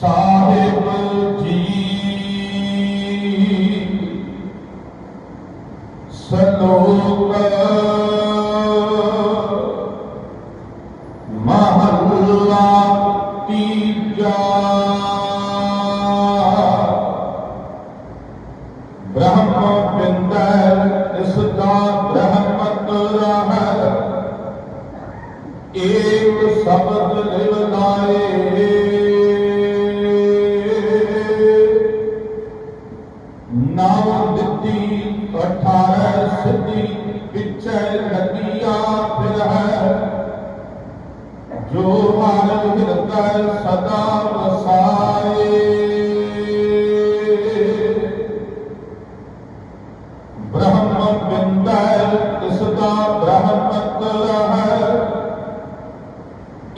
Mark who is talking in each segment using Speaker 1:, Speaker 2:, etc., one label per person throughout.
Speaker 1: ਸਾਹਿਬ ਜੀ। ਸਲੋਕ ਮਹਲਾ ਤੀਜਾ। ਬ੍ਰਹਮ ਪਿੰਦਰ ਇਸ ਸ਼ਬਦ ਲਿਵ ਨਾਮ ਦਿੱਤੀ, ਅਠਾਰਹ ਸਿੱਧੀ, ਪਿਛੈ ਲੱਗੀਆ ਫਿਰ ਹੈ। ਜੋ ਹਰ ਹਿਰਦੈ ਸਦਾ ਵਸਾਏ। ਬ੍ਰਹਮ ਬਿੰਦਰ ਇਸ ਦਾ ਬ੍ਰਹਮਤ ਹੈ।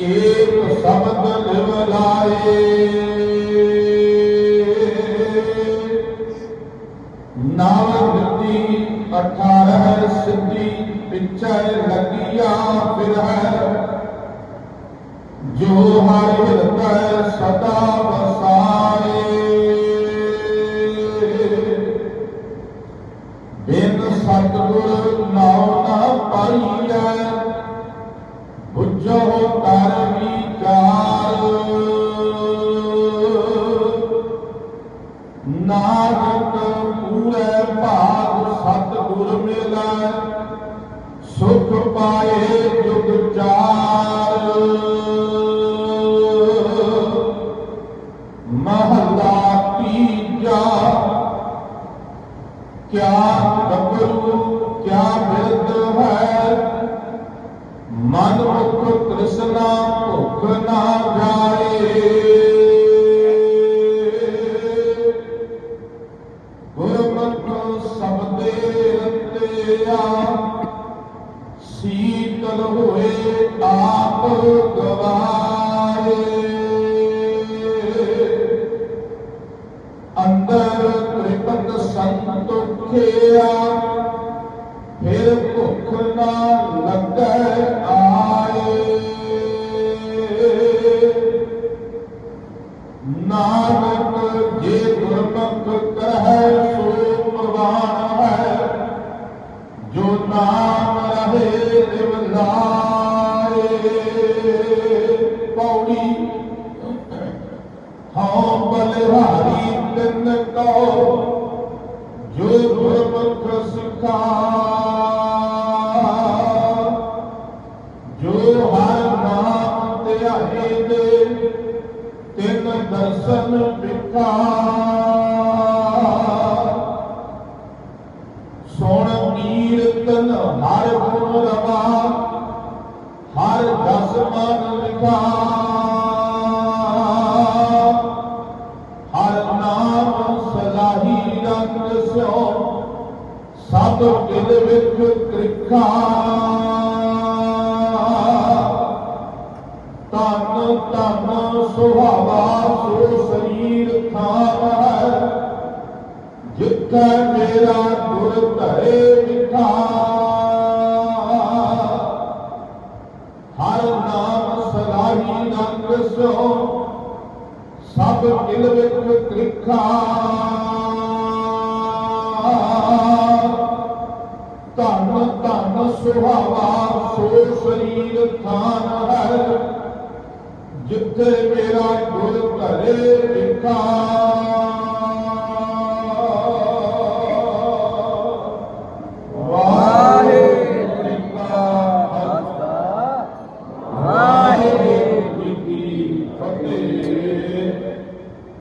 Speaker 1: ਏਕ ਸ਼ਬਦ ਲਿਵ ਲਾਏ। 18 ਸਿੱਧੀ ਪਿੱਛੇ ਲੱਗਿਆ ਫਿਰ ਹੈ ਜੋ ਹਰ ਹਿਰਦੈ ਸਦਾ ਵਸਾਏ। ਬਿਨ ਸਤਿਗੁਰ ਨਾਉ ਨਾ ਪਾਈਐ। ਬੁੱਝੋ ਕਰ ਵਿਚਾਰ। ਨਾਨਕ ਪੂਰੇ ਭਾਗ ਸਤਿਗੁਰ ਮਿਲੈ, ਸੁਖ ਪਾਏ ਜੁਗ ਚਾਰ। ਮਹਲਾ ਤੀਜਾ, ਕਿਆ ਗੱਭਰੂ, ਕਿਆ ਬਿਰਧ ਹੈ? ਮਨ ਮੁਖ ਕ੍ਰਿਸ਼ਨਾ ਭੁਖ ਨਾ ਜਾਏ। ਰਤਿਆ ਸੀਤਲ ਹੋਏ ਆਪ ਗਵਾਏ। ਅੰਦਰ ਤ੍ਰਿਪਤ ਸੰਤੋਖਿਆ ਜੋ ਨਾਮ ਰਹੇ ਨਿਵ ਪੌੜੀ। ਹਉ ਬਲਿਹਾਰੀ ਤਿੰਨ ਕੋ ਜੋ ਗੁਰਮੁਖ ਸਿਖਾ ਜੋ ਹਰ ਨਾਮ ਧਿਆਏ ਦੇ ਤਿੰਨ ਦਰਸ਼ਨ ਹਰ ਦਸ ਮਨ ਲਿਖਾ ਹਰ ਨਾਮ ਸਲਾਹੀ ਰੰਗ ਸਿਓ। ਸਭ ਦਿਲ ਵਿੱਚ ਤ੍ਰਿਖਾ। ਤਨ ਤਨ ਸੁਹਾਵਾ ਸੋ ਸਰੀਰ ਥਾਨ ਹੈ ਜਿੱਥੇ ਮੇਰਾ ਗੁਰ ਧਰੇ ਵਿਖਾ ਹਰ ਨਾਮ ਸਲਾਹੀ ਰੰਗ ਸੋ ਸਭ ਦਿਲ ਵਿੱਚ ਤ੍ਰਿਖਾ। ਧਨ ਧਨ ਸੁਹਾਵਾ, ਸੋ ਸਰੀਰ ਥਾਨ ਹੈ। ਜਿੱਥੇ ਮੇਰਾ ਗੁਰ ਘਰੇ ਵਿਖਾ।